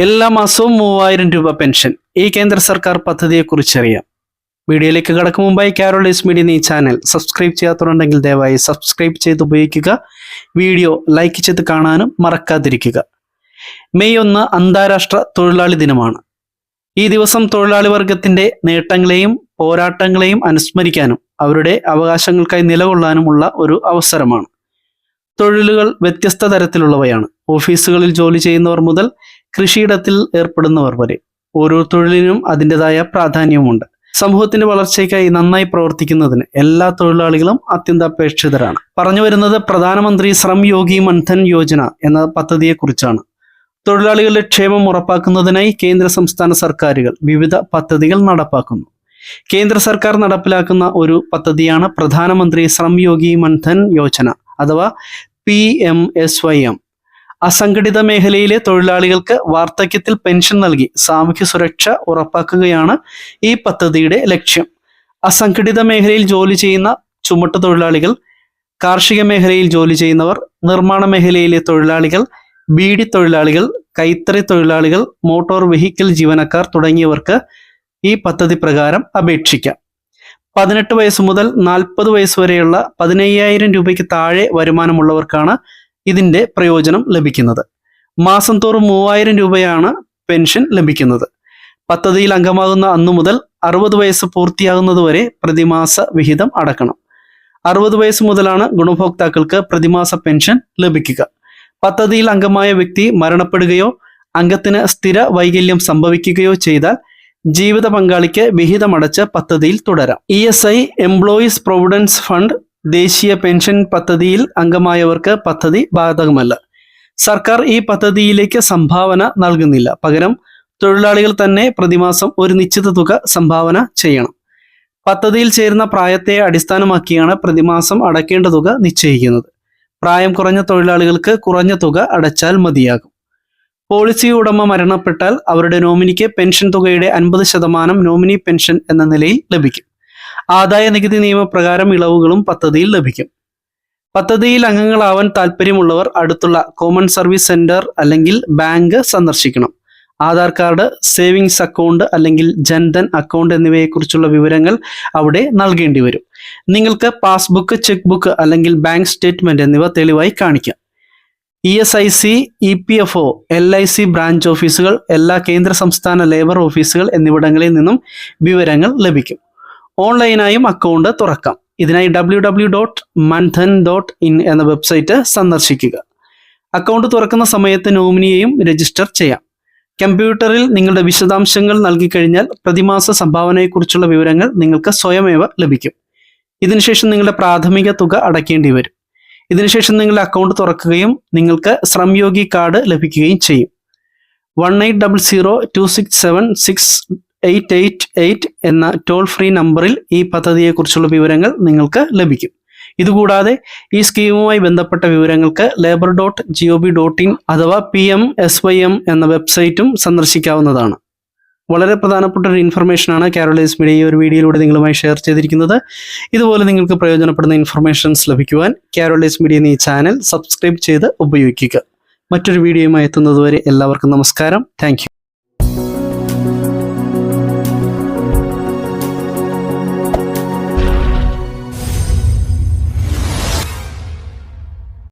എല്ലാ മാസവും മൂവായിരം രൂപ പെൻഷൻ. ഈ കേന്ദ്ര സർക്കാർ പദ്ധതിയെക്കുറിച്ചറിയാം. വീഡിയോയിലേക്ക് കടക്കും മുമ്പായി കാരോളീസ് മീഡിയ ഈ ചാനൽ സബ്സ്ക്രൈബ് ചെയ്യാത്തതുണ്ടെങ്കിൽ ദയവായി സബ്സ്ക്രൈബ് ചെയ്ത് ഉപയോഗിക്കുക. വീഡിയോ ലൈക്ക് ചെയ്ത് കാണാനും മറക്കാതിരിക്കുക. മെയ് ഒന്ന് അന്താരാഷ്ട്ര തൊഴിലാളി ദിനമാണ്. ഈ ദിവസം തൊഴിലാളി വർഗത്തിന്റെ നേട്ടങ്ങളെയും പോരാട്ടങ്ങളെയും അനുസ്മരിക്കാനും അവരുടെ അവകാശങ്ങൾക്കായി നിലകൊള്ളാനുമുള്ള ഒരു അവസരമാണ്. തൊഴിലുകൾ വ്യത്യസ്ത തരത്തിലുള്ളവയാണ്. ഓഫീസുകളിൽ ജോലി ചെയ്യുന്നവർ മുതൽ കൃഷിയിടത്തിൽ ഏർപ്പെടുന്നവർ വരെ ഓരോ തൊഴിലിനും അതിന്റെതായ പ്രാധാന്യവുമുണ്ട് സമൂഹത്തിന്റെ വളർച്ചയ്ക്കായി നന്നായി പ്രവർത്തിക്കുന്നതിന് എല്ലാ തൊഴിലാളികളും അത്യന്താപേക്ഷിതരാണ്. പറഞ്ഞു വരുന്നത് പ്രധാനമന്ത്രി ശ്രം യോഗി മൻധൻ യോജന എന്ന പദ്ധതിയെക്കുറിച്ചാണ്. തൊഴിലാളികളുടെ ക്ഷേമം ഉറപ്പാക്കുന്നതിനായി കേന്ദ്ര സംസ്ഥാന സർക്കാരുകൾ വിവിധ പദ്ധതികൾ നടപ്പാക്കുന്നു. കേന്ദ്ര സർക്കാർ നടപ്പിലാക്കുന്ന ഒരു പദ്ധതിയാണ് പ്രധാനമന്ത്രി ശ്രം യോഗി മൻധൻ യോജന അഥവാ P M S Y M. അസംഘടിത മേഖലയിലെ തൊഴിലാളികൾക്ക് വാർദ്ധക്യത്തിൽ പെൻഷൻ നൽകി സാമൂഹ്യ സുരക്ഷ ഉറപ്പാക്കുകയാണ് ഈ പദ്ധതിയുടെ ലക്ഷ്യം. അസംഘടിത മേഖലയിൽ ജോലി ചെയ്യുന്ന ചുമട്ട് തൊഴിലാളികൾ കാർഷിക മേഖലയിൽ ജോലി ചെയ്യുന്നവർ നിർമ്മാണ മേഖലയിലെ തൊഴിലാളികൾ ബീഡി തൊഴിലാളികൾ കൈത്തറി തൊഴിലാളികൾ മോട്ടോർ വെഹിക്കിൾ ജീവനക്കാർ തുടങ്ങിയവർക്ക് ഈ പദ്ധതി പ്രകാരം അപേക്ഷിക്കാം. പതിനെട്ട് വയസ്സ് മുതൽ നാൽപ്പത് വയസ്സ് വരെയുള്ള പതിനയ്യായിരം രൂപയ്ക്ക് താഴെ വരുമാനമുള്ളവർക്കാണ് ഇതിന്റെ പ്രയോജനം ലഭിക്കുന്നത്. മാസം തോറും മൂവായിരം രൂപയാണ് പെൻഷൻ ലഭിക്കുന്നത്. പദ്ധതിയിൽ അംഗമാകുന്ന അന്നു മുതൽ അറുപത് വയസ്സ് പൂർത്തിയാകുന്നതുവരെ പ്രതിമാസ വിഹിതം അടക്കണം. അറുപത് വയസ്സ് മുതലാണ് ഗുണഭോക്താക്കൾക്ക് പ്രതിമാസ പെൻഷൻ ലഭിക്കുക. പദ്ധതിയിൽ അംഗമായ വ്യക്തി മരണപ്പെടുകയോ അംഗത്തിന് സ്ഥിര വൈകല്യം സംഭവിക്കുകയോ ചെയ്താൽ ജീവിത പങ്കാളിക്ക് വിഹിതമടച്ച് പദ്ധതിയിൽ തുടരാം. E S I employees providence fund ദേശീയ പെൻഷൻ പദ്ധതിയിൽ അംഗമായവർക്ക് പദ്ധതി ബാധകമല്ല. സർക്കാർ ഈ പദ്ധതിയിലേക്ക് സംഭാവന നൽകുന്നില്ല. പകരം തൊഴിലാളികൾ തന്നെ പ്രതിമാസം ഒരു നിശ്ചിത തുക സംഭാവന ചെയ്യണം. പദ്ധതിയിൽ ചേരുന്ന പ്രായത്തെ അടിസ്ഥാനമാക്കിയാണ് പ്രതിമാസം അടയ്ക്കേണ്ട തുക നിശ്ചയിക്കുന്നത്. പ്രായം കുറഞ്ഞ തൊഴിലാളികൾക്ക് കുറഞ്ഞ തുക അടച്ചാൽ മതിയാകും. പോളിസി ഉടമ മരണപ്പെട്ടാൽ അവരുടെ നോമിനിക്ക് പെൻഷൻ തുകയുടെ അൻപത് ശതമാനം നോമിനി പെൻഷൻ എന്ന നിലയിൽ ലഭിക്കും. ആദായ നികുതി നിയമപ്രകാരം ഇളവുകളും പദ്ധതിയിൽ ലഭിക്കും. പദ്ധതിയിൽ അംഗങ്ങളാവാൻ താല്പര്യമുള്ളവർ അടുത്തുള്ള കോമൺ സർവീസ് സെന്റർ അല്ലെങ്കിൽ ബാങ്ക് സന്ദർശിക്കണം. ആധാർ കാർഡ് സേവിങ്സ് അക്കൗണ്ട് അല്ലെങ്കിൽ ജൻധൻ അക്കൗണ്ട് എന്നിവയെക്കുറിച്ചുള്ള വിവരങ്ങൾ അവിടെ നൽകേണ്ടി വരും. നിങ്ങൾക്ക് പാസ്ബുക്ക് ചെക്ക് ബുക്ക് അല്ലെങ്കിൽ ബാങ്ക് സ്റ്റേറ്റ്മെന്റ് എന്നിവ തെളിവായി കാണിക്കാം. E S I C E P F O L I C branch ഓഫീസുകൾ എല്ലാ കേന്ദ്ര സംസ്ഥാന ലേബർ ഓഫീസുകൾ എന്നിവിടങ്ങളിൽ നിന്നും വിവരങ്ങൾ ലഭിക്കും. ഓൺലൈനായും അക്കൗണ്ട് തുറക്കാം. ഇതിനായി W W dot Maandhan dot in എന്ന വെബ്സൈറ്റ് സന്ദർശിക്കുക. അക്കൗണ്ട് തുറക്കുന്ന സമയത്ത് നോമിനിയെയും രജിസ്റ്റർ ചെയ്യാം. കമ്പ്യൂട്ടറിൽ നിങ്ങളുടെ വിശദാംശങ്ങൾ നൽകിക്കഴിഞ്ഞാൽ പ്രതിമാസ സംഭാവനയെക്കുറിച്ചുള്ള വിവരങ്ങൾ നിങ്ങൾക്ക് സ്വയമേവ ലഭിക്കും. ഇതിനുശേഷം നിങ്ങളുടെ പ്രാഥമിക തുക അടയ്ക്കേണ്ടി വരും. ഇതിനുശേഷം നിങ്ങളുടെ അക്കൗണ്ട് തുറക്കുകയും നിങ്ങൾക്ക് ശ്രംയോഗി കാർഡ് ലഭിക്കുകയും ചെയ്യും. One eight double zero two six seven six eight eight eight എന്ന ടോൾ ഫ്രീ നമ്പറിൽ ഈ പദ്ധതിയെക്കുറിച്ചുള്ള വിവരങ്ങൾ നിങ്ങൾക്ക് ലഭിക്കും. ഇതുകൂടാതെ ഈ സ്കീമുമായി ബന്ധപ്പെട്ട വിവരങ്ങൾക്ക് labour dot G O B dot in അഥവാ P M S Y M എന്ന വെബ്സൈറ്റും സന്ദർശിക്കാവുന്നതാണ്. വളരെ പ്രധാനപ്പെട്ട ഒരു ഇൻഫർമേഷൻ ആണ് കാരോളൈസ് മീഡിയ ഈ ഒരു വീഡിയോയിലൂടെ നിങ്ങളുമായി ഷെയർ ചെയ്തിരിക്കുന്നത്. ഇതുപോലെ നിങ്ങൾക്ക് പ്രയോജനപ്പെടുന്ന ഇൻഫർമേഷൻസ് ലഭിക്കുവാൻ കാരോളൈസ് മീഡിയ എന്ന ചാനൽ സബ്സ്ക്രൈബ് ചെയ്ത് ഉപയോഗിക്കുക. മറ്റൊരു വീഡിയോയുമായി എത്തുന്നതുവരെ എല്ലാവർക്കും നമസ്കാരം. താങ്ക്